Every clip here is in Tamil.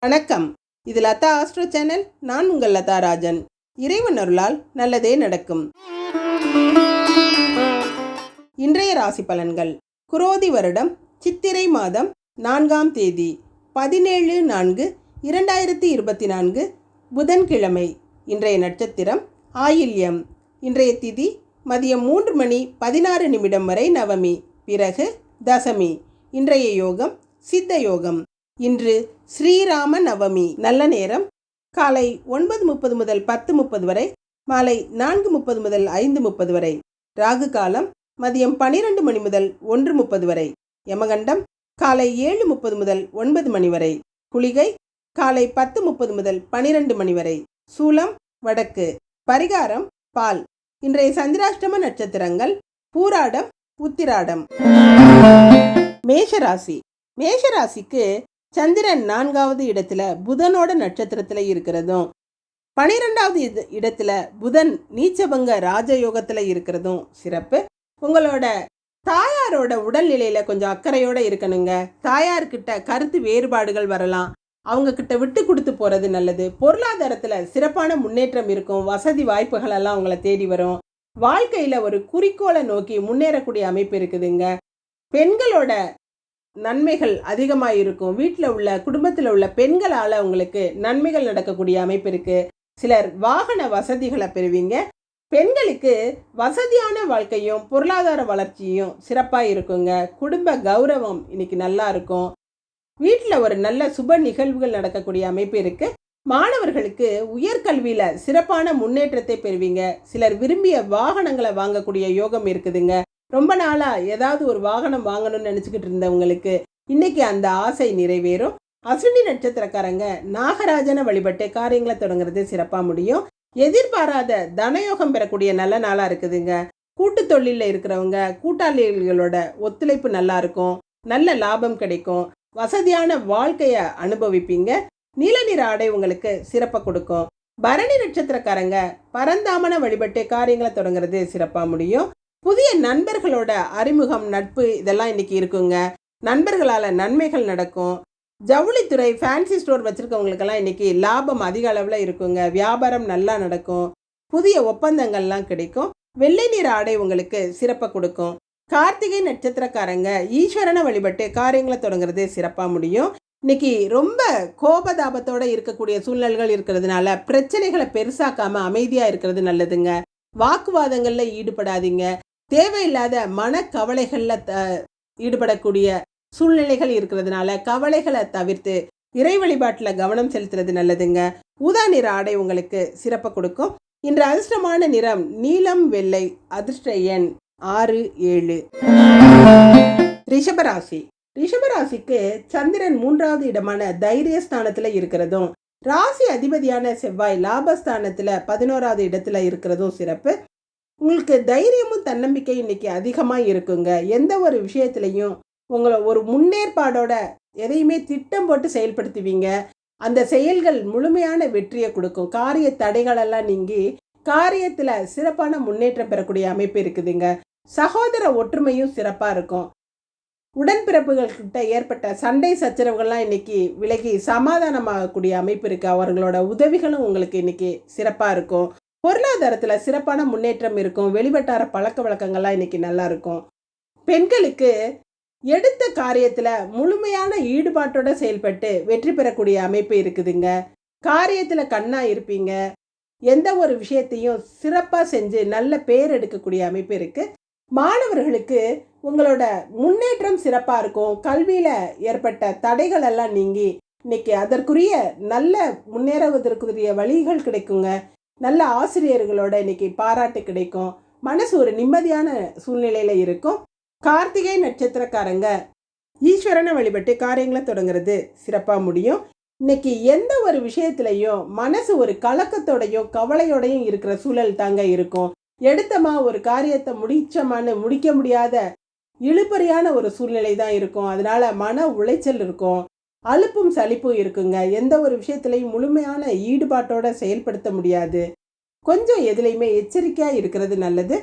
வணக்கம். இது லதா ஆஸ்ட்ரோ சேனல். நான் உங்கள் லதா ராஜன். இறைவன் அருளால் நல்லதே நடக்கும். இன்றைய ராசி பலன்கள். குரோதி வருடம் சித்திரை மாதம் நான்காம் தேதி பதினேழு நான்கு இரண்டாயிரத்தி இருபத்தி நான்கு புதன்கிழமை. இன்றைய நட்சத்திரம் ஆயில்யம். இன்றைய திதி மதியம் மூன்று மணி பதினாறு நிமிடம் வரை நவமி. பிறகு தசமி. இன்றைய யோகம் சித்த யோகம். இன்று ஸ்ரீராம நவமி நல்ல நேரம். காலை ஒன்பது முப்பது முதல் பத்து முப்பது வரை மாலை நான்கு முப்பது முதல் ஐந்து முப்பது வரை. ராகு காலம் மதியம் பனிரெண்டு மணி முதல் ஒன்று முப்பது வரை. யமகண்டம் காலை ஏழு முப்பது முதல் ஒன்பது மணி வரை. குளிகை காலை பத்து முப்பது முதல் பனிரெண்டு மணி வரை. சூலம் வடக்கு. பரிகாரம் பால். இன்றைய சந்திராஷ்டம நட்சத்திரங்கள் பூராடம் உத்திராடம். மேஷராசி. மேஷராசிக்கு சந்திரன் நான்காவது இடத்துல புதனோட நட்சத்திரத்தில் இருக்கிறதும் பனிரெண்டாவது இது இடத்துல புதன் நீச்சபங்க ராஜயோகத்தில் இருக்கிறதும் சிறப்பு. உங்களோட தாயாரோட உடல்நிலையில் கொஞ்சம் அக்கறையோடு இருக்கணுங்க. தாயார்கிட்ட கருத்து வேறுபாடுகள் வரலாம். அவங்க கிட்ட விட்டு கொடுத்து போகிறது நல்லது. பொருளாதாரத்தில் சிறப்பான முன்னேற்றம் இருக்கும். வசதி வாய்ப்புகள் எல்லாம் அவங்கள தேடி வரும். வாழ்க்கையில் ஒரு குறிக்கோளை நோக்கி முன்னேறக்கூடிய அமைப்பு இருக்குதுங்க. பெண்களோட நன்மைகள் அதிகமாக இருக்கும் வீட்டில் உள்ள குடும்பத்தில் உள்ள பெண்களால் உங்களுக்கு நன்மைகள் நடக்கக்கூடிய அமைப்பு இருக்குது சிலர் வாகன வசதிகளை பெறுவீங்க. பெண்களுக்கு வசதியான வாழ்க்கையும் பொருளாதார வளர்ச்சியும் சிறப்பாக இருக்குங்க. குடும்ப கௌரவம் இன்னைக்கு நல்லா இருக்கும். வீட்டில் ஒரு நல்ல சுப நிகழ்வுகள் நடக்கக்கூடிய அமைப்பு இருக்குது மாணவர்களுக்கு உயர்கல்வியில் சிறப்பான முன்னேற்றத்தை பெறுவீங்க. சிலர் விரும்பிய வாகனங்களை வாங்கக்கூடிய யோகம் இருக்குதுங்க. ரொம்ப நாளாக ஏதாவது ஒரு வாகனம் வாங்கணும்னு நினச்சிக்கிட்டு இருந்தவங்களுக்கு இன்னைக்கு அந்த ஆசை நிறைவேறும். அஸ்வினி நட்சத்திரக்காரங்க நாகராஜனை வழிபட்டு காரியங்களை தொடங்குறது சிறப்பாக முடியும். எதிர்பாராத தனயோகம் பெறக்கூடிய நல்ல நாளாக இருக்குதுங்க. கூட்டு தொழிலில் இருக்கிறவங்க கூட்டாளிகளோட ஒத்துழைப்பு நல்லா இருக்கும். நல்ல லாபம் கிடைக்கும். வசதியான வாழ்க்கையை அனுபவிப்பீங்க. நீல நிற ஆடை உங்களுக்கு சிறப்பாக கொடுக்கும். பரணி நட்சத்திரக்காரங்க பரந்தாமனை வழிபட்டு காரியங்களை தொடங்குறது சிறப்பாக முடியும். புதிய நண்பர்களோட அறிமுகம் நட்பு இதெல்லாம் இன்னைக்கு இருக்குங்க. நண்பர்களால் நன்மைகள் நடக்கும். ஜவுளித்துறை ஃபேன்சி ஸ்டோர் வச்சுருக்கவங்களுக்கெல்லாம் இன்றைக்கி லாபம் அதிக அளவில் இருக்குங்க. வியாபாரம் நல்லா நடக்கும். புதிய ஒப்பந்தங்கள்லாம் கிடைக்கும். வெள்ளை நிற ஆடை உங்களுக்கு சிறப்பாக கொடுக்கும். கார்த்திகை நட்சத்திரக்காரங்க ஈஸ்வரனை வழிபட்டு காரியங்களை தொடங்குறது சிறப்பாக முடியும். இன்னைக்கு ரொம்ப கோபதாபத்தோடு இருக்கக்கூடிய சூழ்நிலைகள் இருக்கிறதுனால பிரச்சனைகளை பெருசாக்காமல் அமைதியாக இருக்கிறது நல்லதுங்க. வாக்குவாதங்களில் ஈடுபடாதீங்க. தேவையில்லாத மனக்கவலைகளில் த ஈடுபடக்கூடிய சூழ்நிலைகள் இருக்கிறதுனால கவலைகளை தவிர்த்து இறை வழிபாட்டில் கவனம் செலுத்துறது நல்லதுங்க. ஊதா நிற ஆடை உங்களுக்கு சிறப்பை கொடுக்கும். இன்று அதிர்ஷ்டமான நிறம் நீலம் வெள்ளை அதிர்ஷ்ட எண் ஆறு ஏழு. ரிஷபராசி. ரிஷபராசிக்கு சந்திரன் மூன்றாவது இடமான தைரியஸ்தானத்தில் இருக்கிறதும் ராசி அதிபதியான செவ்வாய் லாபஸ்தானத்தில் பதினோராவது இடத்துல இருக்கிறதும் சிறப்பு. உங்களுக்கு தைரியமும் தன்னம்பிக்கை இன்றைக்கி அதிகமாக இருக்குங்க. எந்த ஒரு விஷயத்துலையும் உங்களை ஒரு முன்னேற்பாடோட எதையுமே திட்டம் போட்டு செயல்படுத்துவீங்க. அந்த செயல்கள் முழுமையான வெற்றியை கொடுக்கும். காரிய தடைகளெல்லாம் நீங்கி காரியத்தில் சிறப்பான முன்னேற்றம் பெறக்கூடிய அமைப்பு இருக்குதுங்க. சகோதர ஒற்றுமையும் சிறப்பாக இருக்கும். உடன்பிறப்புகள்கிட்ட ஏற்பட்ட சண்டை சச்சரவுகள்லாம் இன்னைக்கு விலகி சமாதானமாகக்கூடிய அமைப்பு இருக்குது அவர்களோட உதவிகளும் உங்களுக்கு இன்னைக்கு சிறப்பாக இருக்கும். பொருளாதாரத்தில் சிறப்பான முன்னேற்றம் இருக்கும். வெளிவட்டார பழக்க வழக்கங்கள்லாம் இன்னைக்கு நல்லா இருக்கும். பெண்களுக்கு எடுத்த காரியத்தில் முழுமையான ஈடுபாட்டோட செயல்பட்டு வெற்றி பெறக்கூடிய அமைப்பு இருக்குதுங்க. காரியத்தில் கண்ணா இருப்பீங்க. எந்த ஒரு விஷயத்தையும் சிறப்பாக செஞ்சு நல்ல பேர் எடுக்கக்கூடிய அமைப்பு இருக்குது மாணவர்களுக்கு உங்களோட முன்னேற்றம் சிறப்பாக இருக்கும். கல்வியில் ஏற்பட்ட தடைகள் எல்லாம் நீங்கி இன்னைக்கு அதற்குரிய நல்ல முன்னேறுவதற்குரிய வழிகள் கிடைக்குங்க. நல்ல ஆசிரியர்களோட இன்னைக்கு பாராட்டு கிடைக்கும். மனசு ஒரு நிம்மதியான சூழ்நிலையில் இருக்கும். கார்த்திகை நட்சத்திரக்காரங்க ஈஸ்வரனை வழிபட்டு காரியங்களை தொடங்குறது சிறப்பாக முடியும். இன்னைக்கு எந்த ஒரு விஷயத்துலையும் மனசு ஒரு கலக்கத்தோடையும் கவலையோடையும் இருக்கிற சூழல் தாங்க இருக்கும். எடுத்தமா ஒரு காரியத்தை முடிச்சமான்னு முடிக்க முடியாத இழுபறியான ஒரு சூழ்நிலை தான் இருக்கும். அதனால மன உளைச்சல் இருக்கும். அலுப்பும் சலிப்பும் இருக்குங்க. எந்த ஒரு விஷயத்துலையும் முழுமையான ஈடுபாட்டோட செயல்படுத்த முடியாது. கொஞ்சம் எதுலையுமே எச்சரிக்கையாக இருக்கிறது நல்லது.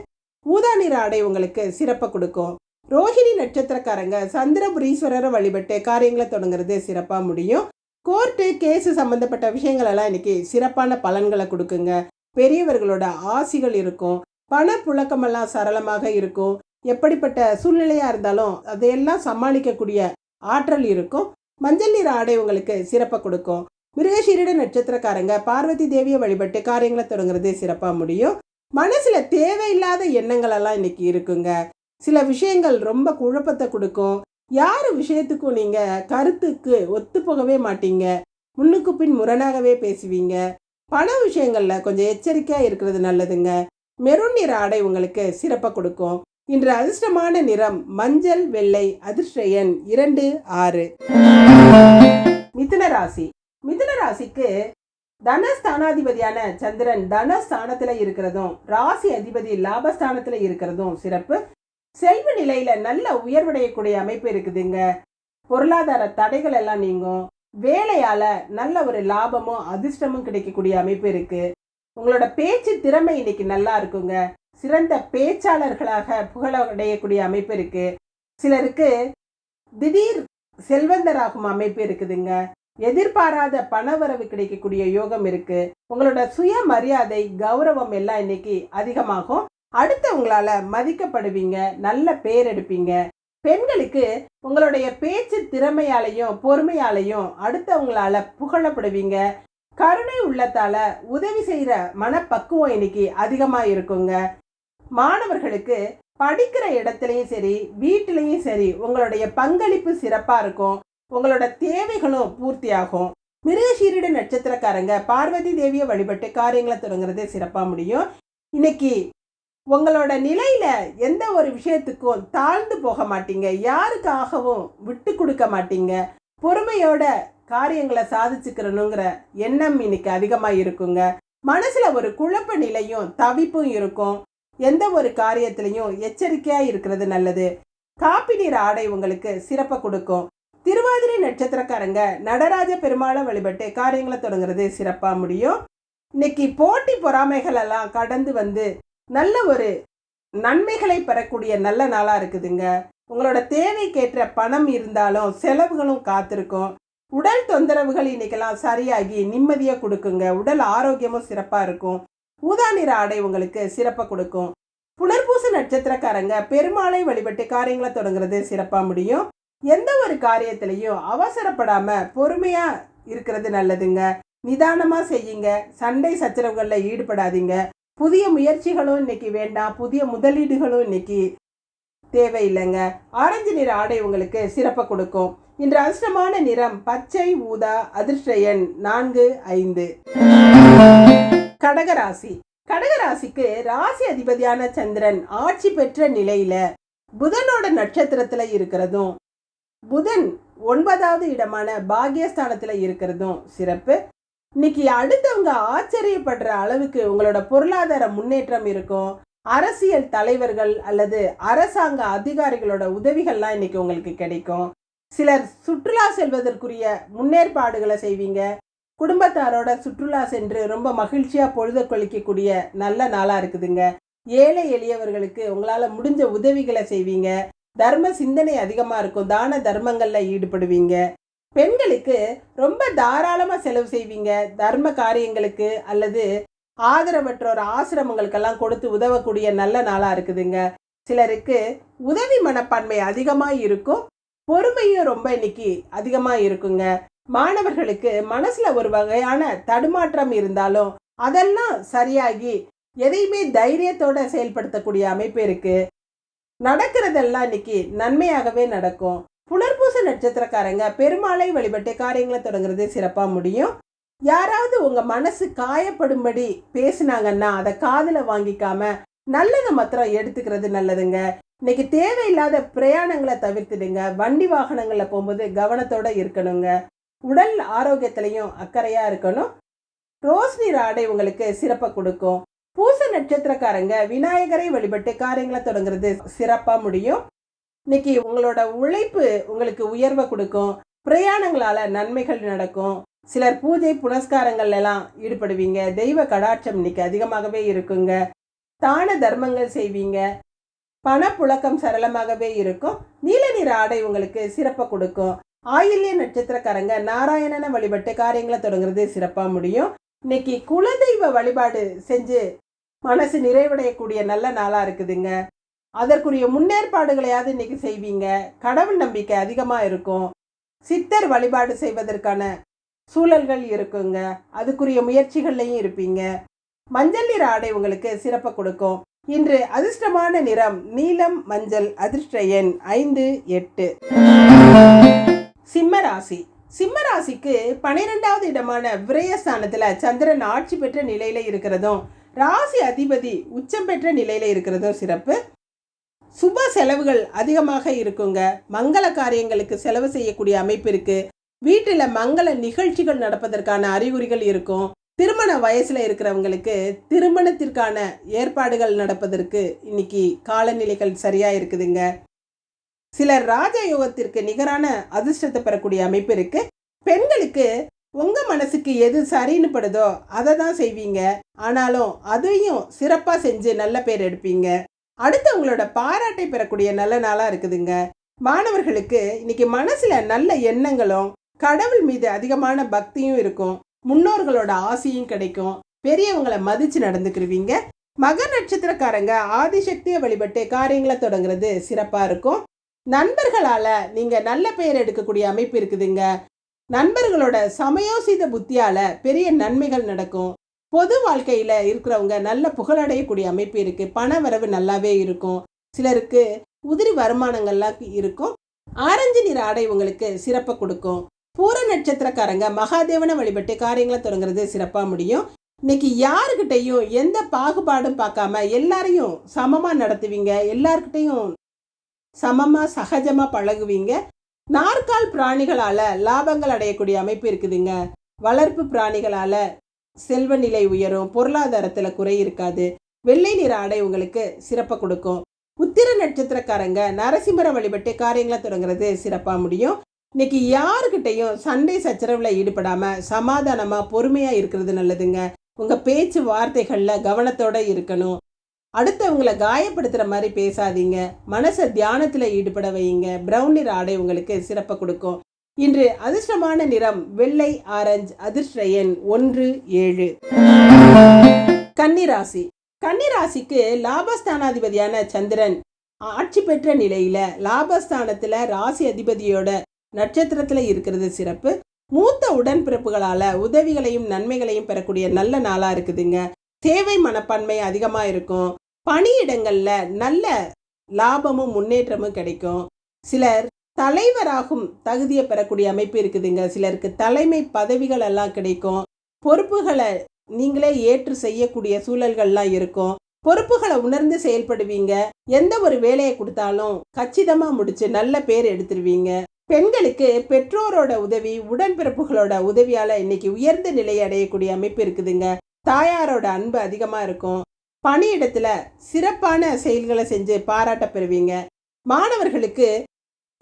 ஊதா நிற ஆடை உங்களுக்கு சிறப்பை கொடுக்கும். ரோஹிணி நட்சத்திரக்காரங்க சந்திரபுரீஸ்வரரை வழிபட்டு காரியங்களை தொடங்குறது சிறப்பாக முடியும். கோர்ட்டு கேஸு சம்மந்தப்பட்ட விஷயங்களெல்லாம் இன்னைக்கு சிறப்பான பலன்களை கொடுக்குங்க. பெரியவர்களோட ஆசிகள் இருக்கும். பணப்புழக்கமெல்லாம் சரளமாக இருக்கும். எப்படிப்பட்ட சூழ்நிலையாக இருந்தாலும் அதையெல்லாம் சமாளிக்கக்கூடிய ஆற்றல் இருக்கும். மஞ்சள் நிற ஆடை உங்களுக்கு சிறப்பை கொடுக்கும். மிருகசீரிட நட்சத்திரக்காரங்க பார்வதி தேவியை வழிபட்டு காரியங்களை தொடங்குறது சிறப்பாக முடியும். மனசில் தேவையில்லாத எண்ணங்களெல்லாம் இன்னைக்கு இருக்குங்க. சில விஷயங்கள் ரொம்ப குழப்பத்தை கொடுக்கும். யார் விஷயத்துக்கும் நீங்கள் கருத்துக்கு ஒத்து போகவே மாட்டீங்க. முன்னுக்கு பின் முரணாகவே பேசுவீங்க. பண விஷயங்களில் கொஞ்சம் எச்சரிக்கையாக இருக்கிறது நல்லதுங்க. மெருன் நிற ஆடை உங்களுக்கு சிறப்பாக கொடுக்கும். இன்று அதிர்ஷ்டமான நிறம் மஞ்சள் வெள்ளை அதிர்ஷ்ட எண் இரண்டு ஆறு. மிதுன ராசி. மிதுன ராசிக்கு தனஸ்தானாதிபதியான சந்திரன் தனஸ்தானத்தில் இருக்கிறதும் ராசி அதிபதி லாபஸ்தானத்தில் இருக்கிறதும் சிறப்பு. செல்வ நிலையில நல்ல உயர்வடையக்கூடிய அமைப்பு இருக்குதுங்க. பொருளாதார தடைகள் எல்லாம் நீங்கும். வேலையால நல்ல ஒரு லாபமும் அதிர்ஷ்டமும் கிடைக்கக்கூடிய அமைப்பு இருக்கு. உங்களோட பேச்சு திறமை இன்னைக்கு நல்லா இருக்குங்க. சிறந்த பேச்சாளர்களாக புகழடையக்கூடிய அமைப்பு இருக்கு. சிலருக்கு திடீர் செல்வந்தராகும் அமைப்பு இருக்குதுங்க. எதிர்பாராத பணவரவு கிடைக்கக்கூடிய யோகம் இருக்கு. உங்களோட சுய மரியாதை கௌரவம் எல்லாம் இன்னைக்கு அதிகமாகும். அடுத்தவங்களால மதிக்கப்படுவீங்க நல்ல பேர் எடுப்பீங்க. பெண்களுக்கு உங்களுடைய பேச்சு திறமையாலையும் பொறுமையாலையும் அடுத்தவங்களால புகழப்படுவீங்க. கருணை உள்ளத்தால உதவி செய்கிற மனப்பக்குவம் இன்னைக்கு அதிகமாக இருக்குங்க மாணவர்களுக்கு படிக்கிற இடத்துலையும் சரி வீட்டிலையும் சரி உங்களுடைய பங்களிப்பு சிறப்பாக இருக்கும். உங்களோட தேவைகளும் பூர்த்தியாகும். மிருகசீரிட நட்சத்திரக்காரங்க பார்வதி தேவியை வழிபட்டு காரியங்களை தொடங்குறது சிறப்பாக முடியும். இன்னைக்கு உங்களோட நிலையில எந்த ஒரு விஷயத்துக்கும் தாழ்ந்து போக மாட்டீங்க. யாருக்காகவும் விட்டு கொடுக்க மாட்டீங்க. பொறுமையோட காரியங்களை சாதிச்சுக்கிறணுங்கிற எண்ணம் இன்னைக்கு அதிகமாக இருக்குங்க. மனசில் ஒரு குழப்ப நிலையும் தவிப்பும் இருக்கும். எந்த ஒரு காரியத்திலையும் எச்சரிக்கையாக இருக்கிறது நல்லது. காப்பி நீர் ஆடை உங்களுக்கு சிறப்பை கொடுக்கும். திருவாதிரை நட்சத்திரக்காரங்க நடராஜ பெருமாளை வழிபட்டு காரியங்களை தொடங்குறது சிறப்பாக முடியும். இன்னைக்கு போட்டி பொறாமைகள் எல்லாம் கடந்து வந்து நல்ல ஒரு நன்மைகளை பெறக்கூடிய நல்ல நாளாக இருக்குதுங்க. உங்களோட தேவைக்கேற்ற பணம் இருந்தாலும் செலவுகளும் காத்திருக்கும். உடல் தொந்தரவுகள் இன்னைக்கெல்லாம் சரியாகி நிம்மதியாக கொடுக்குங்க. உடல் ஆரோக்கியமும் சிறப்பாக இருக்கும். ஊதா நிற ஆடை உங்களுக்கு சிறப்பை கொடுக்கும். புனர்பூச நட்சத்திரக்காரங்க பெருமாளை வழிபட்டு காரியங்களை தொடங்குறது சிறப்பாக முடியும். எந்த ஒரு காரியத்திலையும் அவசரப்படாமல் பொறுமையாக இருக்கிறது நல்லதுங்க. நிதானமாக செய்யுங்க. சண்டை சச்சரவுகளில் ஈடுபடாதீங்க. புதிய முயற்சிகளும் இன்னைக்கு வேண்டாம். புதிய முதலீடுகளும் இன்னைக்கு தேவையில்லைங்க. ஆரஞ்சு நிற ஆடை உங்களுக்கு சிறப்பை கொடுக்கும். இன்று அதிர்ஷ்டமான நிறம் பச்சை ஊதா அதிர்ஷ்ட எண் நான்கு ஐந்து. கடகராசி. கடகராசிக்கு ராசி அதிபதியான சந்திரன் ஆட்சி பெற்ற நிலையில புதனோட நட்சத்திரத்துல இருக்கிறதும் புதன் ஒன்பதாவது இடமான பாகியஸ்தானத்துல இருக்கிறதும் சிறப்பு. இன்னைக்கு அடுத்தவங்க ஆச்சரியப்படுற அளவுக்கு உங்களோட பொருளாதார முன்னேற்றம் இருக்கும். அரசியல் தலைவர்கள் அல்லது அரசாங்க அதிகாரிகளோட உதவிகள்லாம் இன்னைக்கு உங்களுக்கு கிடைக்கும். சிலர் சுற்றுலா செல்வதற்குரிய முன்னேற்பாடுகளை செய்வீங்க. குடும்பத்தாரோட சுற்றுலா சென்று ரொம்ப மகிழ்ச்சியாக பொழுத கழிக்கக்கூடிய நல்ல நாளாக இருக்குதுங்க. ஏழை எளியவர்களுக்கு உங்களால் முடிஞ்ச உதவிகளை செய்வீங்க. தர்ம சிந்தனை அதிகமாக இருக்கும். தான தர்மங்களில் ஈடுபடுவீங்க. பெண்களுக்கு ரொம்ப தாராளமாக செலவு செய்வீங்க. தர்ம காரியங்களுக்கு அல்லது ஆதரவற்றோர் ஆசிரமங்களுக்கெல்லாம் கொடுத்து உதவக்கூடிய நல்ல நாளாக இருக்குதுங்க. சிலருக்கு உதவி மனப்பான்மை அதிகமாக இருக்கும். பொறுமையும் ரொம்ப இன்னைக்கு அதிகமாக இருக்குங்க. மாணவர்களுக்கு மனசுல ஒரு வகையான தடுமாற்றம் இருந்தாலும் அதெல்லாம் சரியாகி எதையுமே தைரியத்தோட செயல்படுத்தக்கூடிய அமைப்பு இருக்கு. நடக்கிறதெல்லாம் இன்னைக்கு நன்மையாகவே நடக்கும். புனர்பூச நட்சத்திரக்காரங்க பெருமாளை வழிபட்டு காரியங்களை தொடங்குறது சிறப்பாக முடியும். யாராவது உங்கள் மனசு காயப்படும்படி பேசுனாங்கன்னா அதை காதில் வாங்கிக்காம நல்லதை மாத்திரம் எடுத்துக்கிறது நல்லதுங்க. இன்னைக்கு தேவையில்லாத பிரயாணங்களை தவிர்த்துடுங்க. வண்டி வாகனங்களில் போகும்போது கவனத்தோடு இருக்கணுங்க. உடல் ஆரோக்கியத்திலையும் அக்கறையாக இருக்கணும். ரோஸ் நீர் ஆடை உங்களுக்கு சிறப்பை கொடுக்கும். பூச நட்சத்திரக்காரங்க விநாயகரை வழிபட்டு காரியங்களை தொடங்குறது சிறப்பாக முடியும். இன்னைக்கு உங்களோட உழைப்பு உங்களுக்கு உயர்வை கொடுக்கும். பிரயாணங்களால் நன்மைகள் நடக்கும். சிலர் பூஜை புனஸ்காரங்கள் எல்லாம் ஈடுபடுவீங்க. தெய்வ கடாட்சம் இன்னைக்கு அதிகமாகவே இருக்குங்க. தான தர்மங்கள் செய்வீங்க. பணப்புழக்கம் சரளமாகவே இருக்கும். நீல நிற ஆடை உங்களுக்கு சிறப்பை கொடுக்கும். ஆயில்ய நட்சத்திரக்காரங்க நாராயணனை வழிபட்டு காரியங்களை தொடங்குறது சிறப்பாக முடியும். இன்னைக்கு குலதெய்வ வழிபாடு செஞ்சு மனசு நிறைவடையக்கூடிய நல்ல நாளாக இருக்குதுங்க. அதற்குரிய முன்னேற்பாடுகளையாவது இன்னைக்கு செய்வீங்க. கடவுள் நம்பிக்கை அதிகமாக இருக்கும். சித்தர் வழிபாடு செய்வதற்கான சூழல்கள் இருக்குங்க. அதுக்குரிய முயற்சிகள்லையும் இருப்பீங்க. மஞ்சள் நிற ஆடை உங்களுக்கு சிறப்பை கொடுக்கும். இன்று அதிர்ஷ்டமான நிறம் நீலம் மஞ்சள் அதிர்ஷ்ட எண் ஐந்து எட்டு. சிம்மராசி சிம்மராசிக்கு பனிரெண்டாவது இடமான விரயஸ்தானத்தில் சந்திரன் ஆட்சி பெற்ற நிலையில இருக்கிறதும் ராசி அதிபதி உச்சம் பெற்ற நிலையில இருக்கிறதும் சிறப்பு. சுப செலவுகள் அதிகமாக இருக்குங்க. மங்கள காரியங்களுக்கு செலவு செய்யக்கூடிய அமைப்பு இருக்கு. வீட்டில் மங்கள நிகழ்ச்சிகள் நடப்பதற்கான அறிகுறிகள் இருக்கும். திருமண வயசில் இருக்கிறவங்களுக்கு திருமணத்திற்கான ஏற்பாடுகள் நடப்பதற்கு இன்னைக்கு காலநிலைகள் சரியாக இருக்குதுங்க. சிலர் ராஜயோகத்திற்கு நிகரான அதிர்ஷ்டத்தை பெறக்கூடிய அமைப்பு இருக்கு. பெண்களுக்கு உங்க மனசுக்கு எது சரின்னு படுதோ அதை தான் செய்வீங்க. ஆனாலும் அதையும் சிறப்பாக செஞ்சு நல்ல பேர் எடுப்பீங்க. அடுத்தவங்களோட பாராட்டை பெறக்கூடிய நல்ல நாளாக இருக்குதுங்க. மாணவர்களுக்கு இன்னைக்கு மனசில் நல்ல எண்ணங்களும் கடவுள் மீது அதிகமான பக்தியும் இருக்கும். முன்னோர்களோட ஆசையும் கிடைக்கும். பெரியவங்களை மதித்து நடந்துக்கிருவீங்க. மகர் நட்சத்திரக்காரங்க ஆதிசக்தியை வழிபட்டு காரியங்களை தொடங்குறது சிறப்பாக இருக்கும். நண்பர்களால் நீங்கள் நல்ல பெயர் எடுக்கக்கூடிய அமைப்பு இருக்குதுங்க. நண்பர்களோட சமயோசித புத்தியால் பெரிய நன்மைகள் நடக்கும். பொது வாழ்க்கையில் இருக்கிறவங்க நல்ல புகழடையக்கூடிய அமைப்பு இருக்குது பண வரவு நல்லாவே இருக்கும். சிலருக்கு உதிரி வருமானங்கள்லாம் இருக்கும். ஆரஞ்சு நிற ஆடை உங்களுக்கு சிறப்பை கொடுக்கும். பூர நட்சத்திரக்காரங்க மகாதேவனை வழிபட்டு காரியங்களை தொடங்குறது சிறப்பாக முடியும். இன்னைக்கு யாருக்கிட்டையும் எந்த பாகுபாடும் பார்க்காம எல்லாரையும் சமமாக நடத்துவீங்க. எல்லார்கிட்டையும் சமமாக சகஜமாக பழகுவீங்க. நாற்கால் பிராணிகளால் லாபங்கள் அடையக்கூடிய அமைப்பு இருக்குதுங்க. வளர்ப்பு பிராணிகளால் செல்வ நிலை உயரும் பொருளாதாரத்தில் குறை இருக்காது. வெள்ளை நிற ஆடை உங்களுக்கு சிறப்பை கொடுக்கும். உத்திர நட்சத்திரக்காரங்க நரசிம்மர வழிபட்டு காரியங்களை தொடங்குறது சிறப்பாக முடியும். இன்னைக்கு யாருக்கிட்டையும் சண்டை சச்சரவில் ஈடுபடாமல் சமாதானமாக பொறுமையாக இருக்கிறது நல்லதுங்க. உங்கள் பேச்சு வார்த்தைகளில் கவனத்தோடு இருக்கணும். அடுத்தவங்களை காயப்படுத்துகிற மாதிரி பேசாதீங்க. மனசை தியானத்தில் ஈடுபட வைங்க பிரவுன் நிற ஆடை உங்களுக்கு சிறப்பை கொடுக்கும். இன்று அதிர்ஷ்டமான நிறம் வெள்ளை ஆரஞ்சு அதிர்ஷ்ட எண் ஒன்று ஏழு. கன்னிராசி. கன்னிராசிக்கு லாபஸ்தானாதிபதியான சந்திரன் ஆட்சி பெற்ற நிலையில் லாபஸ்தானத்தில் ராசி அதிபதியோட நட்சத்திரத்தில் இருக்கிறது சிறப்பு. மூத்த உடன்பிறப்புகளால் உதவிகளையும் நன்மைகளையும் பெறக்கூடிய நல்ல நாளாக இருக்குதுங்க. தேவை மனப்பான்மை அதிகமாக இருக்கும். பணியிடங்களில் நல்ல லாபமும் முன்னேற்றமும் கிடைக்கும். சிலர் தலைவராகும் தகுதியை பெறக்கூடிய அமைப்பு இருக்குதுங்க. சிலருக்கு தலைமை பதவிகள் எல்லாம் கிடைக்கும். பொறுப்புகளை நீங்களே ஏற்று செய்யக்கூடிய சூழல்கள்லாம் இருக்கும். பொறுப்புகளை உணர்ந்து செயல்படுவீங்க. எந்த ஒரு வேலையை கொடுத்தாலும் கச்சிதமாக முடிச்சு நல்ல பேர் எடுத்துருவீங்க. பெண்களுக்கு பெற்றோரோட உதவி உடன்பிறப்புகளோட உதவியால் இன்னைக்கு உயர்ந்த நிலை அடையக்கூடிய அமைப்பு இருக்குதுங்க. தாயாரோட அன்பு அதிகமாக இருக்கும். பணியிடத்தில் சிறப்பான செயல்களை செஞ்சு பாராட்ட பெறுவீங்க. மாணவர்களுக்கு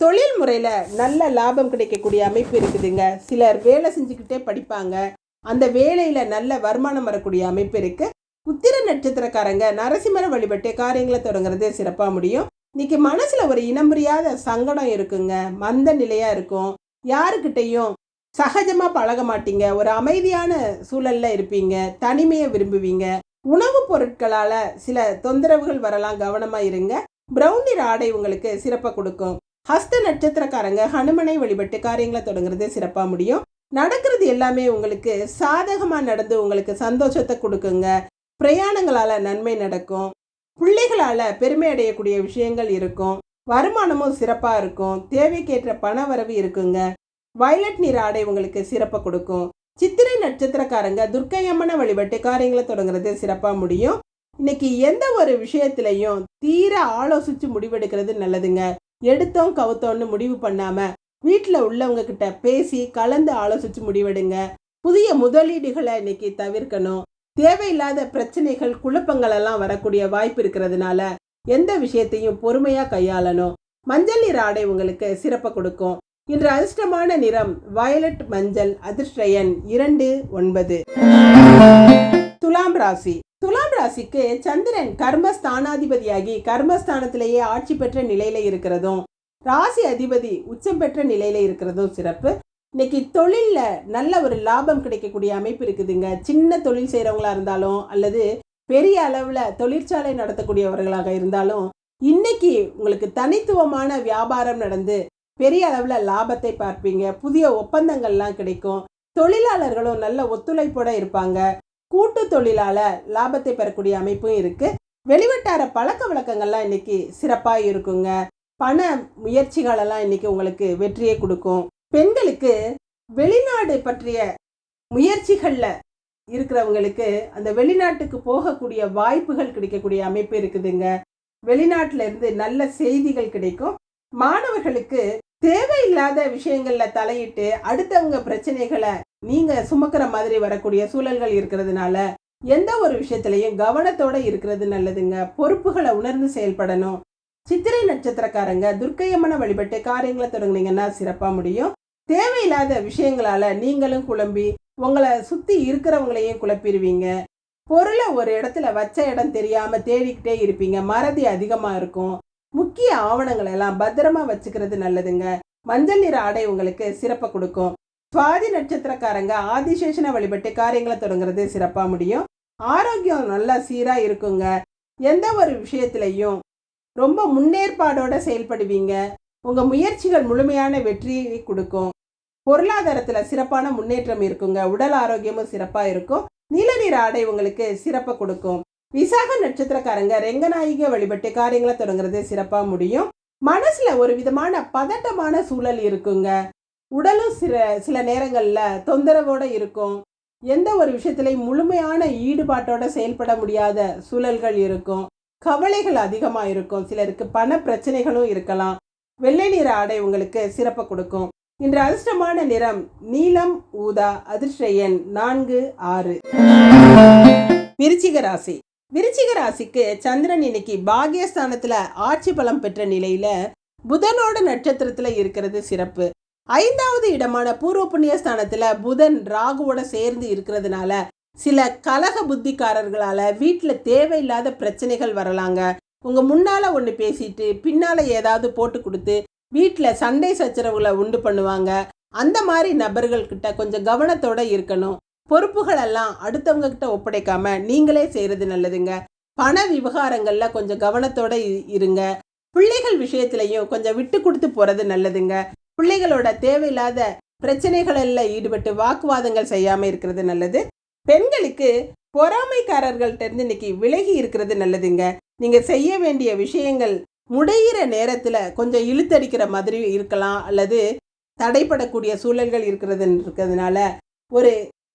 தொழில் முறையில் நல்ல லாபம் கிடைக்கக்கூடிய அமைப்பு இருக்குதுங்க. சிலர் வேலை செஞ்சுக்கிட்டே படிப்பாங்க. அந்த வேலையில் நல்ல வருமானம் வரக்கூடிய அமைப்பு இருக்குது உத்திர நட்சத்திரக்காரங்க நரசிம்மர வழிபட்டு காரியங்களை தொடங்குறது சிறப்பாக முடியும். இன்னைக்கு மனசில் ஒரு இனம் புரியாத சங்கடம் இருக்குங்க. மந்த நிலையாக இருக்கும். யாருக்கிட்டேயும் சகஜமாக பழக மாட்டீங்க. ஒரு அமைதியான சூழலில் இருப்பீங்க. தனிமையை விரும்புவீங்க. உணவுப் பொருட்களால் சில தொந்தரவுகள் வரலாம். கவனமாக இருங்க. பிரவுன் ஆடை உங்களுக்கு சிறப்பை கொடுக்கும். ஹஸ்த நட்சத்திரக்காரங்க ஹனுமனை வழிபட்டு காரியங்களை தொடங்குறது சிறப்பாக முடியும். நடக்கிறது எல்லாமே உங்களுக்கு சாதகமாக நடந்து உங்களுக்கு சந்தோஷத்தை கொடுக்குங்க. பிரயாணங்களால் நன்மை நடக்கும். பிள்ளைகளால் பெருமை அடையக்கூடிய விஷயங்கள் இருக்கும். வருமானமும் சிறப்பாக இருக்கும். தேவைக்கேற்ற பண வரவு இருக்குங்க. வயலட் நிற ஆடை உங்களுக்கு சிறப்பை கொடுக்கும். சித்திரை நட்சத்திரக்காரங்க துர்க்கையம்மனை வழிபட்டு காரியங்களை தொடங்குறது சிறப்பாக முடியும். இன்னைக்கு எந்த ஒரு விஷயத்திலையும் தீர ஆலோசித்து முடிவெடுக்கிறது நல்லதுங்க. எடுத்தோம் கவுத்தோன்னு முடிவு பண்ணாமல் வீட்டில் உள்ளவங்க கிட்ட பேசி கலந்து ஆலோசித்து முடிவெடுங்க. புதிய முதலீடுகளை இன்னைக்கு தவிர்க்கணும். தேவையில்லாத பிரச்சனைகள் குழப்பங்கள் எல்லாம் வரக்கூடிய வாய்ப்பு இருக்கிறதுனால எந்த விஷயத்தையும் பொறுமையா கையாளணும். மஞ்சள் நிற ஆடை உங்களுக்கு சிறப்பை கொடுக்கும். இன்று அதிர்ஷ்டமான நிறம் வயலட் மஞ்சள் அதிர்ஷ்ட எண் இரண்டு ஒன்பது. துலாம் ராசி. துலாம் ராசிக்கு சந்திரன் கர்மஸ்தானாதிபதியாகி கர்மஸ்தானத்திலேயே ஆட்சி பெற்ற நிலையில இருக்கிறதும் ராசி அதிபதி உச்சம் பெற்ற நிலையில இருக்கிறதும் சிறப்பு. இன்னைக்கு தொழிலில் நல்ல ஒரு லாபம் கிடைக்கக்கூடிய அமைப்பு இருக்குதுங்க. சின்ன தொழில் செய்கிறவங்களா இருந்தாலும் அல்லது பெரிய அளவில் தொழிற்சாலை நடத்தக்கூடியவர்களாக இருந்தாலும் இன்னைக்கு உங்களுக்கு தனித்துவமான வியாபாரம் நடந்து பெரிய அளவில் லாபத்தை பார்ப்பீங்க. புதிய ஒப்பந்தங்கள்லாம் கிடைக்கும். தொழிலாளர்களும் நல்ல ஒத்துழைப்போட இருப்பாங்க. கூட்டு தொழிலாளர் லாபத்தை பெறக்கூடிய அமைப்பும் இருக்குது வெளிவட்டார பழக்க வழக்கங்கள்லாம் இன்னைக்கு சிறப்பாக இருக்குங்க. பண முயற்சிகளெல்லாம் இன்னைக்கு உங்களுக்கு வெற்றியை கொடுக்கும். பெண்களுக்கு வெளிநாடு பற்றிய முயற்சிகளில் இருக்கிறவங்களுக்கு அந்த வெளிநாட்டுக்கு போகக்கூடிய வாய்ப்புகள் கிடைக்கக்கூடிய அமைப்பு இருக்குதுங்க. வெளிநாட்டிலிருந்து நல்ல செய்திகள் கிடைக்கும். மாணவர்களுக்கு தேவையில்லாத விஷயங்களில் தலையிட்டு அடுத்தவங்க பிரச்சனைகளை நீங்கள் சுமக்கிற மாதிரி வரக்கூடிய சூழல்கள் இருக்கிறதுனால எந்த ஒரு விஷயத்திலையும் கவனத்தோடு இருக்கிறது நல்லதுங்க. பொறுப்புகளை உணர்ந்து செயல்படணும். சித்திரை நட்சத்திரக்காரங்க துர்க்கையம்மனை வழிபட்டு காரியங்களை தொடங்குனீங்கன்னா சிறப்பாக முடியும். தேவையில்லாத விஷயங்களால நீங்களும் குழம்பி உங்களை சுத்தி இருக்கிறவங்களையும் குழப்பிடுவீங்க. பொருளை ஒரு இடத்துல வச்ச இடம் தெரியாம தேடிக்கிட்டே இருப்பீங்க. மறதி அதிகமா இருக்கும். முக்கிய ஆவணங்களை எல்லாம் பத்திரமா வச்சுக்கிறது நல்லதுங்க. மஞ்சள் நிற ஆடை உங்களுக்கு சிறப்பை கொடுக்கும். சுவாதி நட்சத்திரக்காரங்க ஆதிசேஷனை வழிபட்டு காரியங்களை தொடங்குறது சிறப்பாக முடியும். ஆரோக்கியம் நல்லா சீராக இருக்குங்க. எந்த ஒரு விஷயத்திலையும் ரொம்ப முன்னேற்பாடோட செயல்படுவீங்க. உங்கள் முயற்சிகள் முழுமையான வெற்றியை கொடுக்கும். பொருளாதாரத்தில் சிறப்பான முன்னேற்றம் இருக்குங்க. உடல் ஆரோக்கியமும் சிறப்பாக இருக்கும். நிலநீர் ஆடை உங்களுக்கு சிறப்பை கொடுக்கும். விசாக நட்சத்திரக்காரங்க ரெங்கநாயக வழிபட்டு காரியங்களை தொடங்குறது சிறப்பாக முடியும். மனசில் ஒரு விதமான பதட்டமான சூழல் இருக்குங்க. உடலும் சில சில நேரங்களில் தொந்தரவோடு இருக்கும். எந்த ஒரு விஷயத்திலையும் முழுமையான ஈடுபாட்டோட செயல்பட முடியாத சூழல்கள் இருக்கும். கவலைகள் அதிகமாக இருக்கும். சிலருக்கு பண பிரச்சனைகளும் இருக்கலாம். வெள்ளை நிற ஆடை உங்களுக்கு சிறப்பை கொடுக்கும். இன்று அதிர்ஷ்டமான நிறம் நீலம் ஊதா அதிர்ஷ்டயன் நான்கு ஆறு. விருச்சிக ராசி. விருச்சிக ராசிக்கு சந்திரன் இன்னைக்கு பாகியஸ்தானத்துல ஆட்சி பலம் பெற்ற நிலையில புதனோட நட்சத்திரத்துல இருக்கிறது சிறப்பு. ஐந்தாவது இடமான பூர்வ புண்ணியஸ்தானத்துல புதன் ராகுவோட சேர்ந்து இருக்கிறதுனால சில கலக புத்திக்காரர்களால வீட்டில் தேவையில்லாத பிரச்சனைகள் வரலாங்க. உங்கள் முன்னால ஒன்று பேசிட்டு பின்னால் ஏதாவது போட்டு கொடுத்து வீட்டில் சண்டை சச்சரவுகளை உண்டு பண்ணுவாங்க. அந்த மாதிரி நபர்கள்கிட்ட கொஞ்சம் கவனத்தோடு இருக்கணும். பொறுப்புகளெல்லாம் அடுத்தவங்க கிட்ட ஒப்படைக்காம நீங்களே செய்கிறது நல்லதுங்க. பண விவகாரங்களில் கொஞ்சம் கவனத்தோடு இருங்க. பிள்ளைகள் விஷயத்திலையும் கொஞ்சம் விட்டு கொடுத்து போகிறது நல்லதுங்க. பிள்ளைகளோட தேவையில்லாத பிரச்சனைகளில் ஈடுபட்டு வாக்குவாதங்கள் செய்யாமல் இருக்கிறது நல்லது. பெண்களுக்கு பொறாமைக்காரர்கள்ட்ட இருந்து இன்னைக்கு விலகி இருக்கிறது நல்லதுங்க. நீங்க செய்ய வேண்டிய விஷயங்கள் முடிகிற நேரத்தில் கொஞ்சம் இழுத்தடிக்கிற மாதிரி இருக்கலாம் அல்லது தடைப்படக்கூடிய சூழல்கள் இருக்கிறது இருக்கிறதுனால ஒரு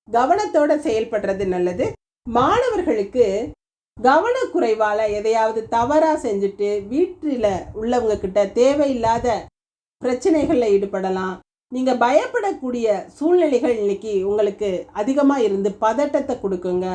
கவனத்தோட செயல்படுறது நல்லது. மாணவர்களுக்கு கவனக்குறைவால் எதையாவது தவறாக செஞ்சுட்டு வீட்டில் உள்ளவங்க கிட்ட தேவையில்லாத பிரச்சனைகளில் ஈடுபடலாம். நீங்கள் பயப்படக்கூடிய சூழ்நிலைகள் இன்னைக்கு உங்களுக்கு அதிகமாக இருந்து பதட்டத்தை கொடுக்குங்க.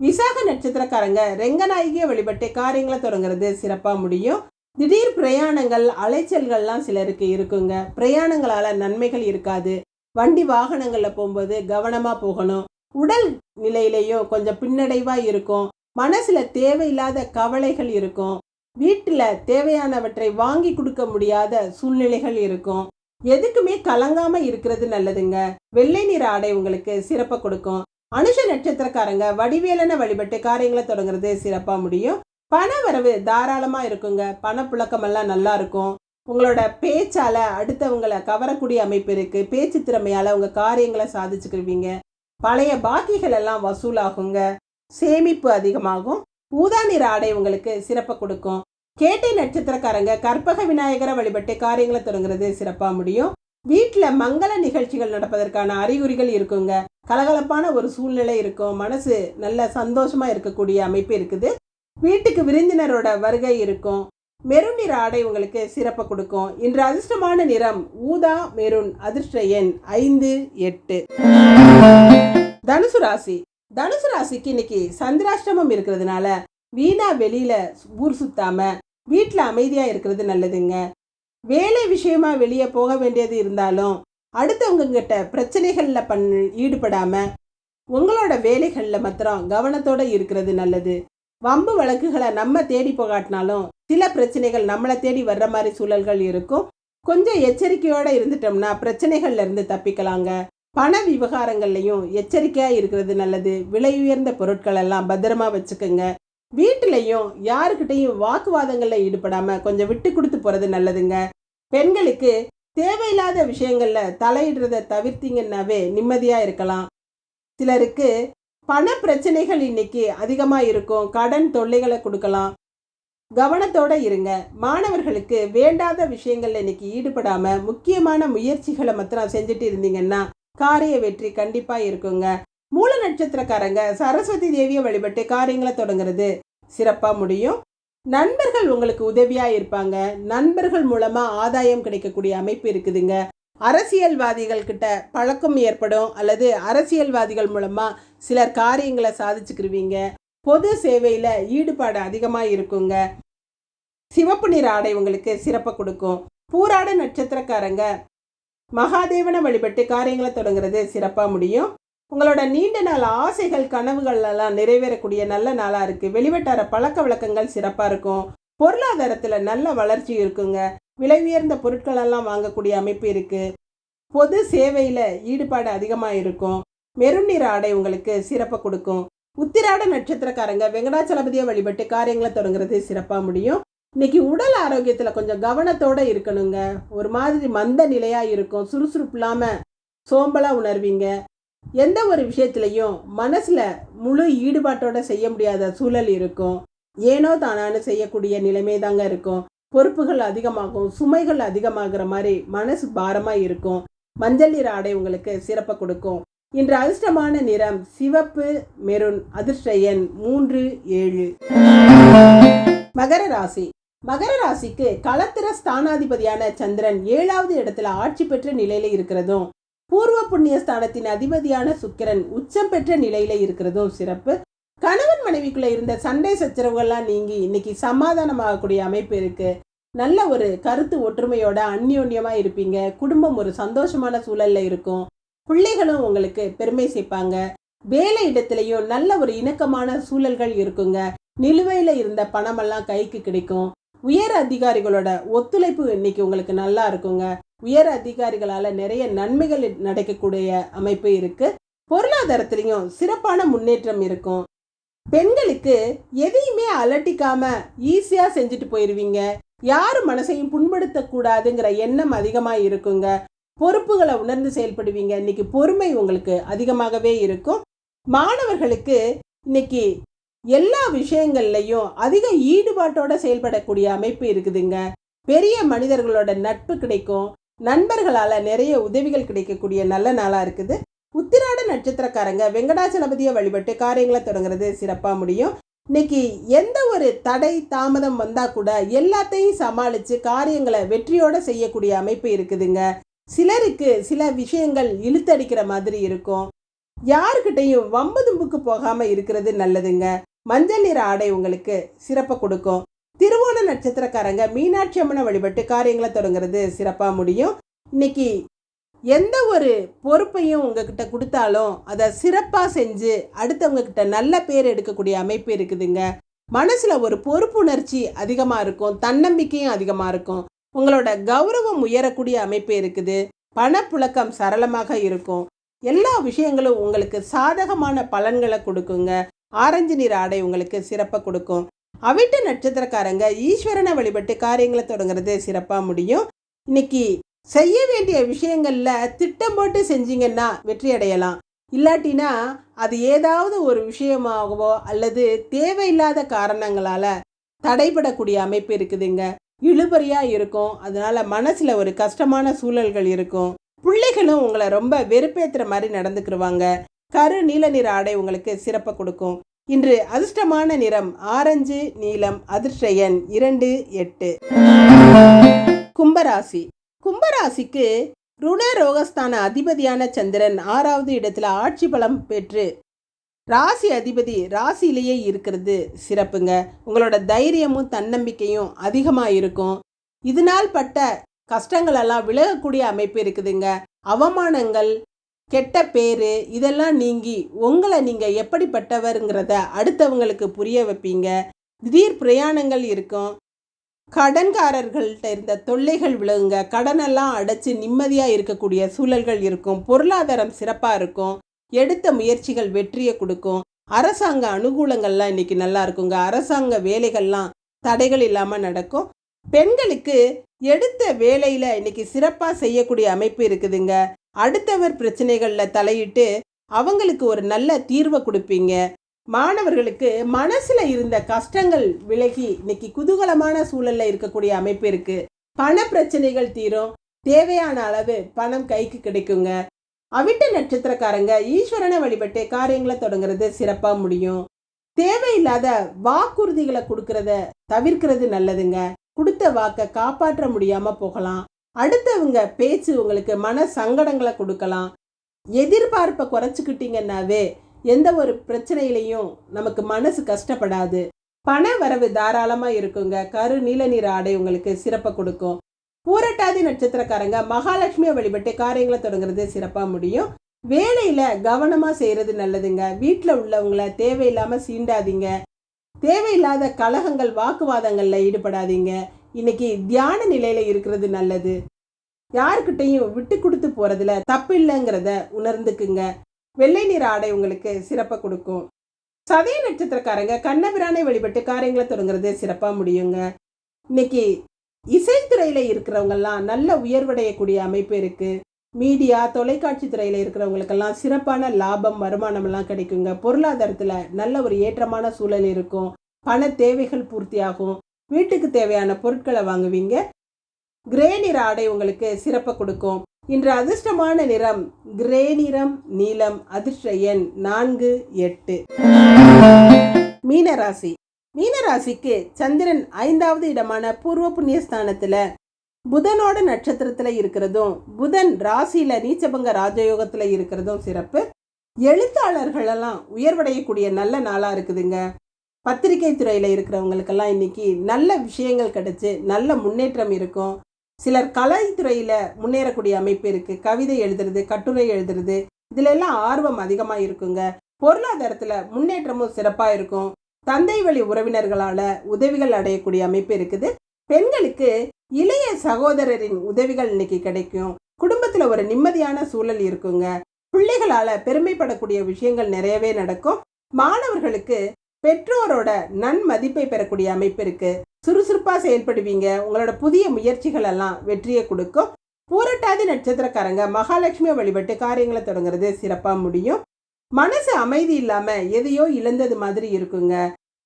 விசாக நட்சத்திரக்காரங்க ரெங்கநாயகியை வழிபட்டு காரியங்களை தொடங்குறது சிறப்பாக முடியும். திடீர் பிரயாணங்கள் அலைச்சல்கள்லாம் சிலருக்கு இருக்குங்க. பிரயாணங்களால் நன்மைகள் இருக்காது. வண்டி வாகனங்களில் போகும்போது கவனமாக போகணும். உடல் நிலையிலையும் கொஞ்சம் பின்னடைவாக இருக்கும். மனசில் தேவையில்லாத கவலைகள் இருக்கும். வீட்டில் தேவையானவற்றை வாங்கி கொடுக்க முடியாத சூழ்நிலைகள் இருக்கும். எதுக்குமே கலங்காம இருக்கிறது நல்லதுங்க. வெள்ளை நிற ஆடை உங்களுக்கு சிறப்பை கொடுக்கும். அனுஷ நட்சத்திரக்காரங்க வடிவேலனை வழிபட்டு காரியங்களை தொடங்குறது சிறப்பா முடியும். பண வரவு தாராளமா இருக்குங்க. பணப்புழக்கம் எல்லாம் நல்லா இருக்கும். உங்களோட பேச்சால அடுத்தவங்களை கவரக்கூடிய அமைப்பு இருக்கு. பேச்சு திறமையால உங்க காரியங்களை சாதிச்சுக்கிருவீங்க. பழைய பாக்கிகள் எல்லாம் வசூலாகுங்க. சேமிப்பு அதிகமாகும். ஊதா நிற ஆடை உங்களுக்கு சிறப்பை கொடுக்கும். கேட்டை நட்சத்திரக்காரங்க கற்பக விநாயகரை வழிபட்டு காரியங்களை தொடங்குறது சிறப்பா முடியும். வீட்டில் மங்கள நிகழ்ச்சிகள் நடப்பதற்கான அறிகுறிகள் இருக்குங்க. கலகலப்பான ஒரு சூழ்நிலை இருக்கும். மனசு நல்ல சந்தோஷமா இருக்கக்கூடிய அமைப்பு இருக்குது. வீட்டுக்கு விருந்தினரோட வருகை இருக்கும். மெருன் நிற ஆடை உங்களுக்கு சிறப்பை கொடுக்கும். இன்று அதிர்ஷ்டமான நிறம் ஊதா மெருன் அதிர்ஷ்ட எண் ஐந்து எட்டு. தனுசு ராசி. தனுசு ராசிக்கு இன்னைக்கு சந்திராஷ்டமம் இருக்கிறதுனால வீணா வெளியில் ஊர் சுற்றாமல் வீட்டில் அமைதியாக இருக்கிறது நல்லதுங்க. வேலை விஷயமா வெளியே போக வேண்டியது இருந்தாலும் அடுத்தவங்க பிரச்சனைகளில் பண் ஈடுபடாமல் உங்களோட வேலைகளில் மாத்திரம் கவனத்தோடு இருக்கிறது நல்லது. வம்பு வழக்குகளை நம்ம தேடி போகாட்டினாலும் சில பிரச்சனைகள் நம்மளை தேடி வர்ற மாதிரி சூழல்கள் இருக்கும். கொஞ்சம் எச்சரிக்கையோடு இருந்துட்டோம்னா பிரச்சனைகள்ல இருந்து தப்பிக்கலாங்க. பண விவகாரங்கள்லையும் எச்சரிக்கையாக இருக்கிறது நல்லது. விலை உயர்ந்த பொருட்கள் எல்லாம் பத்திரமா வச்சுக்கோங்க. வீட்டிலையும் யாருக்கிட்டையும் வாக்குவாதங்களில் ஈடுபடாமல் கொஞ்சம் விட்டு கொடுத்து போகிறது நல்லதுங்க. பெண்களுக்கு தேவையில்லாத விஷயங்களில் தலையிடுறதை தவிர்த்தீங்கன்னாவே நிம்மதியாக இருக்கலாம். சிலருக்கு பண பிரச்சனைகள் இன்னைக்கு அதிகமாக இருக்கும். கடன் தொல்லைகளை கொடுக்கலாம். கவனத்தோடு இருங்க. மாணவர்களுக்கு வேண்டாத விஷயங்களில் இன்னைக்கு ஈடுபடாமல் முக்கியமான முயற்சிகளை மாத்திரம் செஞ்சுட்டு இருந்தீங்கன்னா காரிய வெற்றி கண்டிப்பாக இருக்குங்க. மூல நட்சத்திரக்காரங்க சரஸ்வதி தேவியை வழிபட்டு காரியங்களை தொடங்குறது சிறப்பாக முடியும். நண்பர்கள் உங்களுக்கு உதவியாக இருப்பாங்க. நண்பர்கள் மூலமாக ஆதாயம் கிடைக்கக்கூடிய அமைப்பு இருக்குதுங்க. அரசியல்வாதிகள் கிட்ட பழக்கம் ஏற்படும் அல்லது அரசியல்வாதிகள் மூலமாக சிலர் காரியங்களை சாதிச்சுக்கிருவீங்க. பொது சேவையில் ஈடுபாடு அதிகமாக இருக்குங்க. சிவப்பு நிற ஆடை உங்களுக்கு சிறப்பை கொடுக்கும். பூராட நட்சத்திரக்காரங்க மகாதேவனை வழிபட்டு காரியங்களை தொடங்குறது சிறப்பாக முடியும். உங்களோட நீண்ட நாள் ஆசைகள் கனவுகள் எல்லாம் நிறைவேறக்கூடிய நல்ல நாளாக இருக்குது வெளிவட்டார பழக்க வழக்கங்கள் சிறப்பாக இருக்கும். பொருளாதாரத்தில் நல்ல வளர்ச்சி இருக்குங்க. விலை உயர்ந்த பொருட்கள் எல்லாம் வாங்கக்கூடிய அமைப்பு இருக்குது பொது சேவையில் ஈடுபாடு அதிகமாக இருக்கும். மெருந் நிற ஆடை உங்களுக்கு சிறப்பை கொடுக்கும். உத்திராட நட்சத்திரக்காரங்க வெங்கடாச்சலபதியை வழிபட்டு காரியங்களை தொடங்குறது சிறப்பாக முடியும். இன்னைக்கு உடல் ஆரோக்கியத்தில் கொஞ்சம் கவனத்தோடு இருக்கணுங்க. ஒரு மாதிரி மந்த நிலையாக இருக்கும். சுறுசுறுப்பு இல்லாமல் சோம்பலாக உணர்வீங்க. எந்த ஒரு விஷயத்துலையும் மனசில் முழு ஈடுபாட்டோட செய்ய முடியாத சூழல் இருக்கும். ஏனோ தானான்னு செய்யக்கூடிய நிலைமை தாங்க இருக்கும். பொறுப்புகள் அதிகமாகும் சுமைகள் அதிகமாகிற மாதிரி மனசு பாரமாக இருக்கும். மஞ்சள் நிற ஆடை உங்களுக்கு சிறப்பை கொடுக்கும். இன்று அதிர்ஷ்டமான நிறம் சிவப்பு மெருன் அதிர்ஷ்ட எண் மூன்று ஏழு. மகர ராசி. மகர ராசிக்கு களத்திர ஸ்தானாதிபதியான சந்திரன் ஏழாவது இடத்துல ஆட்சி பெற்ற நிலையில இருக்கிறதும் பூர்வ புண்ணிய ஸ்தானத்தின் அதிபதியான சுக்கிரன் உச்சம் பெற்ற நிலையில இருக்கிறதும் சிறப்பு. கணவன் மனைவிக்குள்ள இருந்த சண்டை சச்சரவுகள்லாம் நீங்கி இன்னைக்கு சமாதானமாகக்கூடிய அமைப்பு இருக்கு. நல்ல ஒரு கருத்து ஒற்றுமையோட அந்யோன்யமா இருப்பீங்க. குடும்பம் ஒரு சந்தோஷமான சூழல்ல இருக்கும். பிள்ளைகளும் உங்களுக்கு பெருமை சேர்ப்பாங்க. வேலை இடத்துலையும் நல்ல ஒரு இணக்கமான சூழல்கள் இருக்குங்க. நிலுவையில இருந்த பணமெல்லாம் கைக்கு கிடைக்கும். உயர் அதிகாரிகளோட ஒத்துழைப்பு இன்னைக்கு உங்களுக்கு நல்லா இருக்குங்க. உயர் அதிகாரிகளால் நிறைய நன்மைகள் நடக்கக்கூடிய அமைப்பு இருக்கு. பொருளாதாரத்திலையும் சிறப்பான முன்னேற்றம் இருக்கும். பெண்களுக்கு எதையுமே அலட்டிக்காம ஈஸியாக செஞ்சுட்டு போயிடுவீங்க யார் மனசையும் புண்படுத்தக்கூடாதுங்கிற எண்ணம் அதிகமாக இருக்குங்க. பொறுப்புகளை உணர்ந்து செயல்படுவீங்க. இன்னைக்கு பொறுமை உங்களுக்கு அதிகமாகவே இருக்கும். மாணவர்களுக்கு இன்னைக்கு எல்லா விஷயங்கள்லையும் அதிக ஈடுபாட்டோட செயல்படக்கூடிய அமைப்பு இருக்குதுங்க. பெரிய மனிதர்களோட நட்பு கிடைக்கும். நண்பர்களால் நிறைய உதவிகள் கிடைக்கக்கூடிய நல்ல நாளாக இருக்குது. உத்திராட நட்சத்திரக்காரங்க வெங்கடாச்சலபதியை வழிபட்டு காரியங்களை தொடங்குறது சிறப்பாக முடியும். இன்னைக்கு எந்த ஒரு தடை தாமதம் வந்தால் கூட எல்லாத்தையும் சமாளித்து காரியங்களை வெற்றியோட செய்யக்கூடிய அமைப்பு இருக்குதுங்க. சிலருக்கு சில விஷயங்கள் இழுத்தடிக்கிற மாதிரி இருக்கும். யாருக்கிட்டையும் வம்பு தும்புக்கு போகாமல் இருக்கிறது நல்லதுங்க. மஞ்சள் நிற ஆடை உங்களுக்கு சிறப்பை கொடுக்கும். திருவோண நட்சத்திரக்காரங்க மீனாட்சி அம்மனை வழிபட்டு காரியங்களை தொடங்குறது சிறப்பாக முடியும். இன்னைக்கு எந்த ஒரு பொறுப்பையும் உங்ககிட்ட கொடுத்தாலும் அதை சிறப்பாக செஞ்சு அடுத்தவங்க கிட்ட நல்ல பேர் எடுக்கக்கூடிய அமைப்பு இருக்குதுங்க. மனசில் ஒரு பொறுப்புணர்ச்சி அதிகமாக இருக்கும். தன்னம்பிக்கையும் அதிகமாக இருக்கும். உங்களோட கௌரவம் உயரக்கூடிய அமைப்பு இருக்குது. பணப்புழக்கம் சரளமாக இருக்கும். எல்லா விஷயங்களும் உங்களுக்கு சாதகமான பலன்களை கொடுக்குங்க. ஆரஞ்சு நிற ஆடை உங்களுக்கு சிறப்பாக கொடுக்கும். அவிட்ட நட்சத்திரக்காரங்க ஈஸ்வரனை வழிபட்டு காரியங்களை தொடங்குறது சிறப்பாக முடியும். இன்னைக்கு செய்ய வேண்டிய விஷயங்களில் திட்டம் போட்டு செஞ்சீங்கன்னா வெற்றி அடையலாம். இல்லாட்டினா அது ஏதாவது ஒரு விஷயமாகவோ அல்லது தேவையில்லாத காரணங்களால் தடைபடக்கூடிய அமைப்பு இருக்குதுங்க. இழுபறியாக இருக்கும். அதனால் மனசில் ஒரு கஷ்டமான சூழல்கள் இருக்கும். பிள்ளைகளும் உங்களை ரொம்ப வெறுப்பேற்றுற மாதிரி நடந்துக்கிடுவாங்க கரு நீல நிற ஆடை உங்களுக்கு சிறப்பை கொடுக்கும். இன்று அதிர்ஷ்டமான நிறம் ஆரஞ்சு நீலம் அதிர்ஷ்ட எண் இரண்டு எட்டு. கும்பராசி. கும்பராசிக்கு ருண ரோகஸ்தான அதிபதியான சந்திரன் ஆறாவது இடத்துல ஆட்சி பலம் பெற்று ராசி அதிபதி ராசியிலேயே இருக்கிறது. சிறப்புங்க. உங்களோட தைரியமும் தன்னம்பிக்கையும் அதிகமாக இருக்கும். இதனால் பட்ட கஷ்டங்களெல்லாம் விலகக்கூடிய அமைப்பு இருக்குதுங்க. அவமானங்கள் கெட்ட பேரு இதெல்லாம் நீங்கி உங்களை நீங்கள் எப்படிப்பட்டவருங்கிறத அடுத்தவங்களுக்கு புரிய வைப்பீங்க. திடீர் பிரயாணங்கள் இருக்கும். கடன்காரர்கள்ட்ட இருந்த தொல்லைகள் விலகுங்க கடனெல்லாம் அடைச்சு நிம்மதியாக இருக்கக்கூடிய சூழல்கள் இருக்கும். பொருளாதாரம் சிறப்பாக இருக்கும். எடுத்த முயற்சிகள் வெற்றியை கொடுக்கும். அரசாங்க அனுகூலங்கள்லாம் இன்னைக்கு நல்லா இருக்குங்க. அரசாங்க வேலைகள்லாம் தடைகள் இல்லாமல் நடக்கும். பெண்களுக்கு எடுத்த வேலையில் இன்னைக்கு சிறப்பாக செய்யக்கூடிய அமைப்பு இருக்குதுங்க. அடுத்தவர் பிரச்சனைகளில் தலையிட்டு அவங்களுக்கு ஒரு நல்ல தீர்வை கொடுப்பீங்க. மாணவர்களுக்கு மனசில் இருந்த கஷ்டங்கள் விலகி இன்னைக்கு குதூகலமான சூழலில் இருக்கக்கூடிய அமைப்பு இருக்குது பண பிரச்சனைகள் தீரும். தேவையான அளவு பணம் கைக்கு கிடைக்குங்க. அவிட்ட நட்சத்திரக்காரங்க ஈஸ்வரனை வழிபட்டு காரியங்களை தொடங்குறது சிறப்பாக முடியும். தேவையில்லாத வாக்குறுதிகளை கொடுக்கறத தவிர்க்கிறது நல்லதுங்க. கொடுத்த வாக்கை காப்பாற்ற முடியாமல் போகலாம். அடுத்தவங்க பேச்சு உங்களுக்கு மன சங்கடங்களை கொடுக்கலாம். எதிர்பார்ப்பை குறைச்சிக்கிட்டீங்கன்னாவே எந்த ஒரு பிரச்சனையிலையும் நமக்கு மனசு கஷ்டப்படாது. பண வரவு தாராளமாக இருக்குங்க. கரு நீல நிற ஆடை உங்களுக்கு சிறப்பை கொடுக்கும். பூரட்டாதி நட்சத்திரக்காரங்க மகாலட்சுமியை வழிபட்டு காரியங்களை தொடங்குறது சிறப்பாக முடியும். வேலையில் கவனமாக செய்கிறது நல்லதுங்க. வீட்டில் உள்ளவங்கள தேவையில்லாமல் சீண்டாதீங்க. தேவையில்லாத கலகங்கள் வாக்குவாதங்களில் ஈடுபடாதீங்க. இன்னைக்கு தியான நிலையில் இருக்கிறது நல்லது. யாருக்கிட்டையும் விட்டு கொடுத்து போகிறதுல தப்பு இல்லைங்கிறத உணர்ந்துக்குங்க. வெள்ளை நிற ஆடை உங்களுக்கு சிறப்பை கொடுக்கும். சதய நட்சத்திரக்காரங்க கண்ணபிரானை வழிபட்டு காரியங்களை தொடங்குறது சிறப்பாக முடியுங்க. இன்னைக்கு இசைத்துறையில் இருக்கிறவங்கெல்லாம் நல்ல உயர்வடையக்கூடிய அமைப்பு இருக்குது மீடியா தொலைக்காட்சி துறையில் இருக்கிறவங்களுக்கெல்லாம் சிறப்பான லாபம் வருமானமெல்லாம் கிடைக்குங்க. பொருளாதாரத்தில் நல்ல ஒரு ஏற்றமான சூழல் இருக்கும். பண தேவைகள் பூர்த்தியாகும். வீட்டுக்கு தேவையான பொருட்களை வாங்குவீங்க. கிரே நிற ஆடை உங்களுக்கு சிறப்பை கொடுக்கும். இன்று அதிர்ஷ்டமான நிறம் கிரே நிறம் நீலம் அதிர்ஷ்ட எண் நான்கு எட்டு. மீனராசி மீனராசிக்கு சந்திரன் ஐந்தாவது இடமான பூர்வ புண்ணிய ஸ்தானத்துல புதனோட நட்சத்திரத்தில் இருக்கிறதும் புதன் ராசியில் நீச்சபங்க ராஜயோகத்தில் இருக்கிறதும் சிறப்பு. எழுத்தாளர்களெல்லாம் உயர்வடையக்கூடிய நல்ல நாளாக இருக்குதுங்க. பத்திரிகை துறையில் இருக்கிறவங்களுக்கெல்லாம் இன்னைக்கு நல்ல விஷயங்கள் கிடச்சி நல்ல முன்னேற்றம் இருக்கும். சிலர் கலைத்துறையில் முன்னேறக்கூடிய அமைப்பு இருக்குது கவிதை எழுதுறது கட்டுரை எழுதுறது இதுல எல்லாம் ஆர்வம் அதிகமாக இருக்குங்க. பொருளாதாரத்தில் முன்னேற்றமும் சிறப்பாக இருக்கும். தந்தை வழி உறவினர்களால் உதவிகள் அடையக்கூடிய அமைப்பு இருக்குது. பெண்களுக்கு இளைய சகோதரரின் உதவிகள் இன்னைக்கு கிடைக்கும். குடும்பத்தில் ஒரு நிம்மதியான சூழல் இருக்குங்க. பிள்ளைகளால் பெருமைப்படக்கூடிய விஷயங்கள் நிறையவே நடக்கும். மாணவர்களுக்கு பெற்றோரோட நன்மதிப்பை பெறக்கூடிய அமைப்பு இருக்கு. சுறுசுறுப்பாக செயல்படுவீங்க. உங்களோட புதிய முயற்சிகள் எல்லாம் வெற்றியை கொடுக்கும். பூரட்டாதி நட்சத்திரக்காரங்க மகாலட்சுமியை வழிபட்டு காரியங்களை தொடங்குறது சிறப்பாக முடியும். மனசு அமைதி இல்லாமல் எதையோ இழந்தது மாதிரி இருக்குங்க.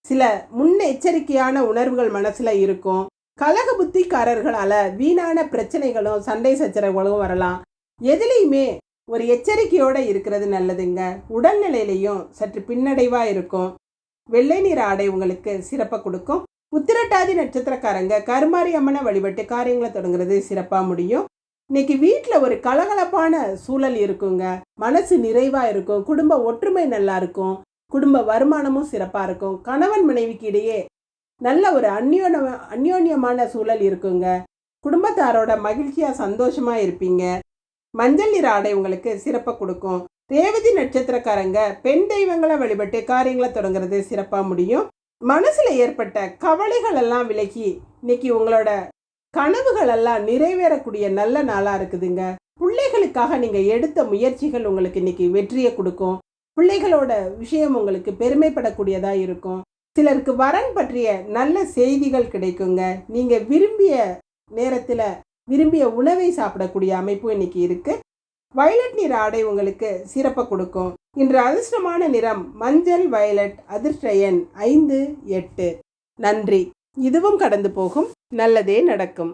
சில முன்னெச்சரிக்கையான உணர்வுகள் மனசில் இருக்கும். கலக புத்திக்காரர்களால் வீணான பிரச்சனைகளும் சண்டை சச்சரவுகளும் வரலாம். எதுலேயுமே ஒரு எச்சரிக்கையோடு இருக்கிறது நல்லதுங்க. உடல்நிலையிலையும் சற்று பின்னடைவாக இருக்கும். வெள்ளை நிற ஆடை உங்களுக்கு சிறப்பாக கொடுக்கும். உத்திரட்டாதி நட்சத்திரக்காரங்க கருமாரி அம்மனை வழிபட்டு காரியங்களை தொடங்குறது சிறப்பாக முடியும். இன்னைக்கு வீட்டில் ஒரு கலகலப்பான சூழல் இருக்குங்க. மனசு நிறைவாக இருக்கும். குடும்ப ஒற்றுமை நல்லா இருக்கும். குடும்ப வருமானமும் சிறப்பாக இருக்கும். கணவன் மனைவிக்கு இடையே நல்ல ஒரு அந்யோன அந்யோன்யமான சூழல் இருக்குங்க. குடும்பத்தாரோட மகிழ்ச்சியாக சந்தோஷமாக இருப்பீங்க. மஞ்சள் நிற ஆடை உங்களுக்கு சிறப்பாக கொடுக்கும். ரேவதி நட்சத்திரக்காரங்க பெண் தெய்வங்களை வழிபட்டு காரியங்களை தொடங்குறது சிறப்பாக முடியும். மனசில் ஏற்பட்ட கவலைகள் எல்லாம் விலகி இன்னைக்கு உங்களோட கனவுகள் எல்லாம் நிறைவேறக்கூடிய நல்ல நாளாக இருக்குதுங்க. பிள்ளைகளுக்காக நீங்கள் எடுத்த முயற்சிகள் உங்களுக்கு இன்னைக்கு வெற்றியை கொடுக்கும். பிள்ளைகளோட விஷயம் உங்களுக்கு பெருமைப்படக்கூடியதாக இருக்கும். சிலருக்கு வரன் பற்றிய நல்ல செய்திகள் கிடைக்குங்க. நீங்கள் விரும்பிய நேரத்தில் விரும்பிய உணவை சாப்பிடக்கூடிய அமைப்பு இன்னைக்கு இருக்குது வயலட் நிற ஆடை உங்களுக்கு சிறப்பை கொடுக்கும். இன்று அதிர்ஷ்டமான நிறம் மஞ்சள் வயலட் அதிர்ஷ்டயன் ஐந்து எட்டு. நன்றி. இதுவும் கடந்து போகும். நல்லதே நடக்கும்.